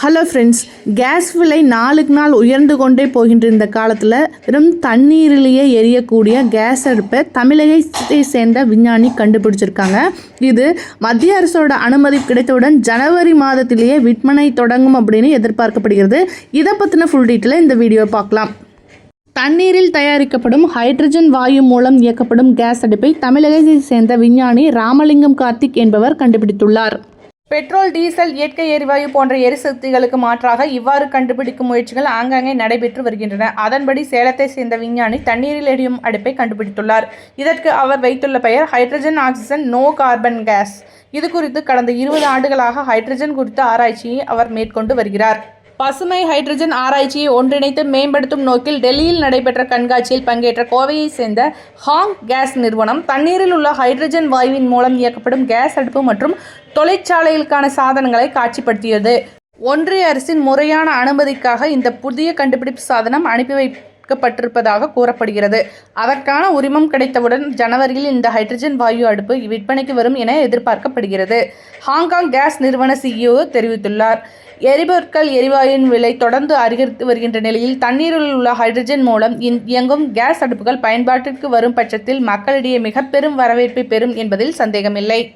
Hello friends case விலை நாளுக்கு நாள் உயர்ந்து கொண்டே போகின்ற இந்த காலத்தில் வெறும் தண்ணீரிலேயே எரியக்கூடிய கேஸ் அடுப்பை தமிழகத்தை சேர்ந்த விஞ்ஞானி கண்டுபிடிச்சிருக்காங்க. இது மத்திய அரசோட அனுமதி கிடைத்தவுடன் ஜனவரி மாதத்திலேயே விற்பனை தொடங்கும் அப்படின்னு எதிர்பார்க்கப்படுகிறது. இதை பற்றின ஃபுல் டீட்டெயிலை இந்த வீடியோ பார்க்கலாம். தண்ணீரில் தயாரிக்கப்படும் ஹைட்ரஜன் வாயு மூலம் இயக்கப்படும் கேஸ் அடுப்பை தமிழகத்தை சேர்ந்த விஞ்ஞானி ராமலிங்கம் கார்த்திக் என்பவர் கண்டுபிடித்துள்ளார். பெட்ரோல் டீசல் இயற்கை எரிவாயு போன்ற எரிசக்திகளுக்கு மாற்றாக இவ்வாறு கண்டுபிடிக்கும் முயற்சிகள் ஆங்காங்கே நடைபெற்று வருகின்றன. அதன்படி சேலத்தை சேர்ந்த விஞ்ஞானி தண்ணீரில் எரியும் அடுப்பை கண்டுபிடித்துள்ளார். இதற்கு அவர் வைத்துள்ள பெயர் hydrogen oxygen no carbon gas. இது குறித்து கடந்த இருபது ஆண்டுகளாக ஹைட்ரஜன் குறித்த ஆராய்ச்சியை அவர் மேற்கொண்டு வருகிறார். பசுமை ஹைட்ரஜன் ஆராய்ச்சியை ஒன்றிணைத்து மேம்படுத்தும் நோக்கில் டெல்லியில் நடைபெற்ற கண்காட்சியில் பங்கேற்ற கோவையை சேர்ந்த ஹாங் கேஸ் நிறுவனம் தண்ணீரில் உள்ள ஹைட்ரஜன் வாயுவின் மூலம் இயக்கப்படும் கேஸ் அடுப்பு மற்றும் தொழிற்சாலைகளுக்கான சாதனங்களை காட்சிப்படுத்தியது. ஒன்றிய அரசின் முறையான அனுமதிக்காக இந்த புதிய கண்டுபிடிப்பு சாதனம் அனுப்பி வைக்கப்பட்டிருப்பதாக கூறப்படுகிறது. அதற்கான உரிமம் கிடைத்தவுடன் ஜனவரியில் இந்த ஹைட்ரஜன் வாயு அடுப்பு விற்பனைக்கு வரும் என எதிர்பார்க்கப்படுகிறது. ஹாங்காங் கேஸ் நிறுவன சிஇஓ தெரிவித்துள்ளார். எரிபொருட்கள் எரிவாயுவின் விலை தொடர்ந்து அதிகரித்து வருகின்ற நிலையில் தண்ணீரில் உள்ள ஹைட்ரஜன் மூலம் இயங்கும் கேஸ் அடுப்புகள் பயன்பாட்டிற்கு வரும் பட்சத்தில் மக்களிடையே மிக பெரும் வரவேற்பை பெறும் என்பதில் சந்தேகமில்லை.